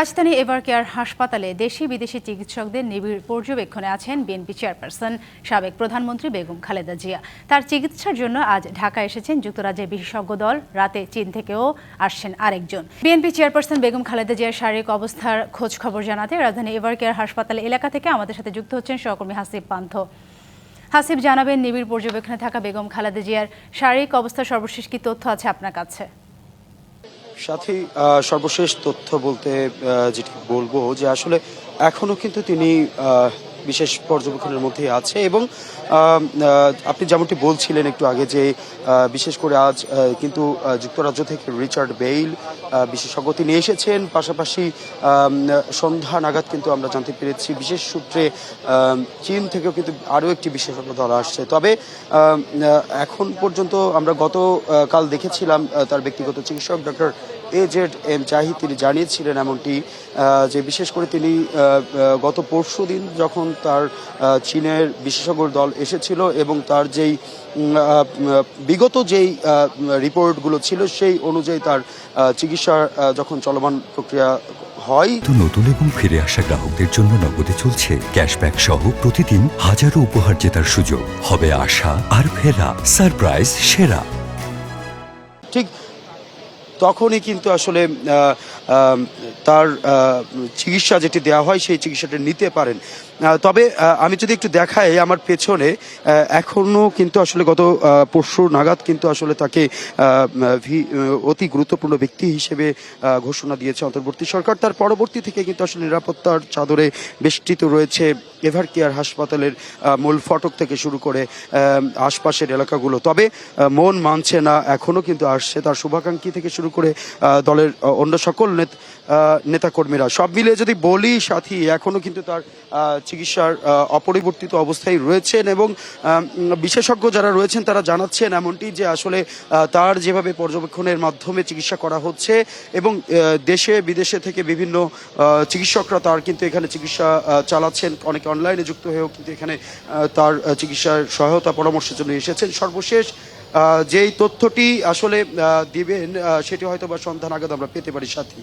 রাজধানী এভারকেয়ার হাসপাতালে দেশি বিদেশি চিকিৎসকদের নিবিড় পর্যবেক্ষণে আছেন বিএনপি চেয়ারপারসন সাবেক প্রধানমন্ত্রী বেগম খালেদা জিয়া। তার চিকিৎসার জন্য আজ ঢাকা এসেছেন যুক্তরাজ্যের বিশেষজ্ঞ দল, রাতে চীন থেকেও আসছেন আরেকজন। বিএনপি চেয়ারপারসন বেগম খালেদা জিয়ার শারীরিক অবস্থার খোঁজ খবর জানাতে রাজধানী এভারকেয়ার হাসপাতাল এলাকা থেকে আমাদের সাথে যুক্ত হচ্ছেন সহকর্মী হাসিব পান্থ। হাসিব জানাবেন, নিবিড় পর্যবেক্ষণে থাকা বেগম খালেদা জিয়ার শারীরিক অবস্থার সর্বশেষ কি তথ্য আছে আপনার কাছে? সাথে সর্বশেষ তথ্য বলতে যেটি বলব যে আসলে এখনও কিন্তু তিনি বিশেষ পর্যবেক্ষণের মধ্যে আছে এবং আপনি যেমনটি বলছিলেন একটু আগে যে বিশেষ করে আজ কিন্তু যুক্তরাজ্য থেকে রিচার্ড বেইল বিশেষজ্ঞ তিনি এসেছেন। পাশাপাশি সন্ধ্যা নাগাদ কিন্তু আমরা জানতে পেরেছি, বিশেষ সূত্রে চীন থেকেও কিন্তু আরও একটি বিশেষজ্ঞ দল আসছে। তবে এখন পর্যন্ত আমরা গত কাল দেখেছিলাম তার ব্যক্তিগত চিকিৎসক doctor A Z M Zahid তিনি জানিয়েছিলেন এমনটি যে বিশেষ করে তিনি গত পরশু দিন যখন তার চীনের বিশেষজ্ঞ দল এসেছিল এবং তার যেই বিগত যেই রিপোর্টগুলো ছিল সেই অনুযায়ী তার চিকিৎসার যখন চলমান প্রক্রিয়া হয়। তো নতুন এবং ফিরে আসা গ্রাহকদের জন্য নগদে চলছে ক্যাশব্যাক সহ প্রতিদিন হাজারো উপহার জেতার সুযোগ। হবে আশা আর ফেরা সারপ্রাইজ সেরা। ঠিক তখনই কিন্তু আসলে তার চিকিৎসা যেটি দেওয়া হয় সেই চিকিৎসাটা নিতে পারেন। তবে আমি যদি একটু দেখাই আমার পেছনে এখনও কিন্তু আসলে গত পরশু নাগাদ কিন্তু আসলে তাকে অতি গুরুত্বপূর্ণ ব্যক্তি হিসেবে ঘোষণা দিয়েছে অন্তর্বর্তী সরকার। তার পরবর্তী থেকে কিন্তু আসলে নিরাপত্তার চাদরে বেষ্টিত রয়েছে এভার কেয়ার হাসপাতালের মূল ফটক থেকে শুরু করে আশপাশের এলাকাগুলো। তবে মন মানছে না এখনও কিন্তু আসছে তার শুভাকাঙ্ক্ষী থেকে শুরু করে দলের অন্য সকল নেত- নেতাকর্মীরা। সব মিলিয়ে যদি বলি, সাথী এখনও কিন্তু তার চিকিৎসার অপরিবর্তিত অবস্থায় রয়েছেন এবং বিশেষজ্ঞ যারা রয়েছেন তারা জানাচ্ছেন এমনটি যে আসলে তার যেভাবে পর্যবেক্ষণের মাধ্যমে চিকিৎসা করা হচ্ছে এবং দেশে, বিদেশে থেকে বিভিন্ন চিকিৎসকরা তার কিন্তু এখানে চিকিৎসা চালাচ্ছেন। অনেকে অনলাইনে যুক্ত হয়েও কিন্তু এখানে তার চিকিৎসার সহায়তা পরামর্শের জন্য এসেছেন। সর্বশেষ যেই তথ্যটি আসলে দিবেন সেটি হয়তো বা সন্ধান নাগাদ আমরা পেতে পারি, সাথী।